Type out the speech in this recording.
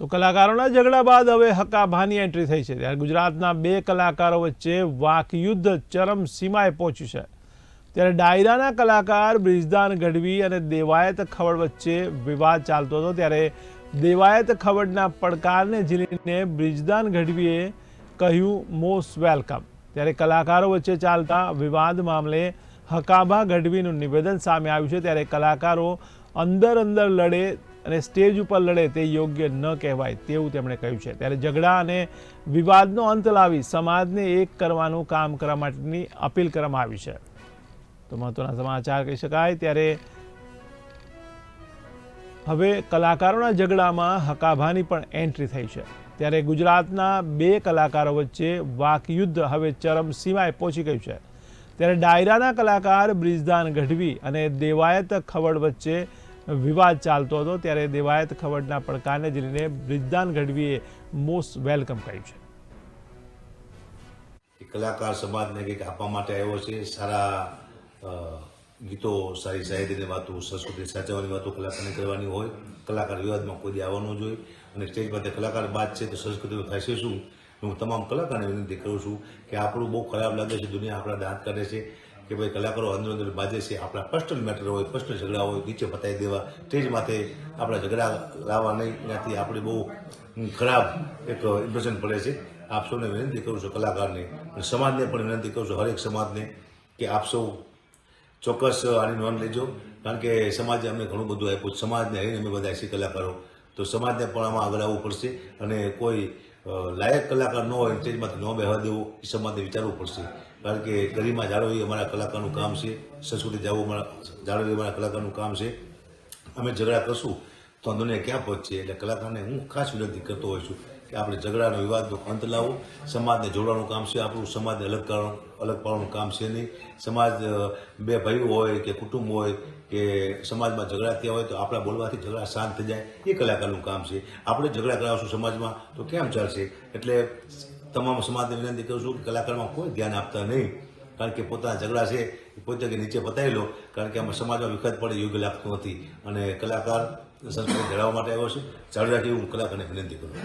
તો કલાકારોના ઝઘડા બાદ હવે હકાભાની એન્ટ્રી થઈ છે. ત્યારે ગુજરાતના બે કલાકારો વચ્ચે વાકયુદ્ધ ચરમ સીમાએ પહોંચ્યું છે. ત્યારે ડાયરાના કલાકાર બ્રિજદાન ગઢવી અને દેવાયત ખવડ વચ્ચે વિવાદ ચાલતો હતો. ત્યારે દેવાયત ખવડના પડકારને ઝીલીને બ્રિજદાન ગઢવીએ કહ્યું મોસ્ટ વેલકમ ત્યારે કલાકારો વચ્ચે ચાલતા વિવાદ મામલે હકાભા ગઢવીનું નિવેદન સામે આવ્યું છે. ત્યારે કલાકારો અંદર અંદર લડે અને સ્ટેજ ઉપર લડે તે યોગ્ય ન કહેવાય તેવું તેમણે કહ્યું છે. ત્યારે ઝઘડા અને વિવાદનો અંત લાવી સમાજને એક કરવાનું કામ કરવા માટેની અપીલ કરવામાં આવી છે. તો મહત્વના સમાચાર કહી શકાય, ત્યારે હવે કલાકારોના ઝઘડામાં હકાભાની પણ એન્ટ્રી થઈ છે. ત્યારે ગુજરાતના બે કલાકારો વચ્ચે વાકયુદ્ધ હવે ચરમ સીમાએ પહોંચી ગયું છે. ત્યારે ડાયરાના કલાકાર બ્રિજદાન ગઢવી અને દેવાયત ખવડ વચ્ચે વિવાદ ચાલતો હતો ત્યારે દેવાયત ખવડના પડકારને લઈને બ્રિજદાન ગઢવીએ મોસ્ટ વેલકમ કહ્યું છે. કલાકાર સમાજને કંઈક આપવા માટે આવ્યો છે, સારા ગીતો, સારી સાહિત્યની વાતો, સંસ્કૃતિ સાચવવાની વાતો કલાકારને કરવાની હોય, કલાકાર વિવાદમાં કોઈ આવવાનું જોઈએ અને સ્ટેજ પાસે કલાકાર બાદ છે તો સંસ્કૃતિનું થશે શું? હું તમામ કલાકારને વિનંતી કરું છું કે આપણું બહુ ખરાબ લાગે છે, દુનિયા આપણા દાંત કરે છે. કે ભાઈ કલાકારો અંદર અંદર બાજે છે, આપણા પર્સનલ મેટર હોય પર્સનલ ઝઘડા હોય, નીચે બતાવી દેવા સ્ટેજ માથે આપણા ઝઘડા લાવવા નહીં, ત્યાંથી આપણે બહુ ખરાબ એક ઇમ્પ્રેશન પડે છે. આપ સૌને વિનંતી કરું છું કલાકારને સમાજને પણ વિનંતી કરું છું, હરેક સમાજને, કે આપ સૌ ચોક્કસ આની નોંધ લેજો. કારણ કે સમાજે અમને ઘણું બધું આપ્યું સમાજને હરીને અમે બધા છીએ કલાકારો. તો સમાજને પણ આમાં આગળ આવવું પડશે. અને કોઈ લાયક કલાકાર ન હોય, સ્ટેજમાંથી ન બેહવા દેવું, એ સમાજને વિચારવું પડશે. કારણ કે ગરિમા જાળવવી અમારા કલાકારનું કામ છે, સંસ્કૃતિ જાળવવું જાળવવી અમારા કલાકારનું કામ છે. અમે ઝઘડા કરશું, તો આ દુનિયા ક્યાં પહોંચશે એટલે કલાકારને હું ખાસ વિનંતી કરતો હોઉં છું કે આપણે ઝઘડાનો વિવાદનો અંત લાવવો. સમાજને જોડવાનું કામ છે આપણું, સમાજને અલગ કરવાનું અલગ પાડવાનું કામ છે નહીં. સમાજ બે ભાઈઓ હોય કે કુટુંબ હોય કે સમાજમાં ઝઘડા થયા હોય તો આપણા બોલવાથી ઝઘડા શાંત થઈ જાય. એ કલાકારનું કામ છે. આપણે ઝઘડા કરાવશું સમાજમાં તો કેમ ચાલશે? એટલે તમામ સમાજને વિનંતી કરું છું કે કલાકારમાં કોઈ ધ્યાન આપતા નહીં. કારણ કે પોતાના ઝઘડા છે પોતે કે નીચે પતાવી લો. કારણ કે આમાં સમાજમાં વિખત પડે યોગ્ય લાગતું નથી. અને કલાકાર સંસ્કૃતિ જળવવા માટે આવ્યો છે. ચાલુ રાખી હું કલાકારને વિનંતી કરું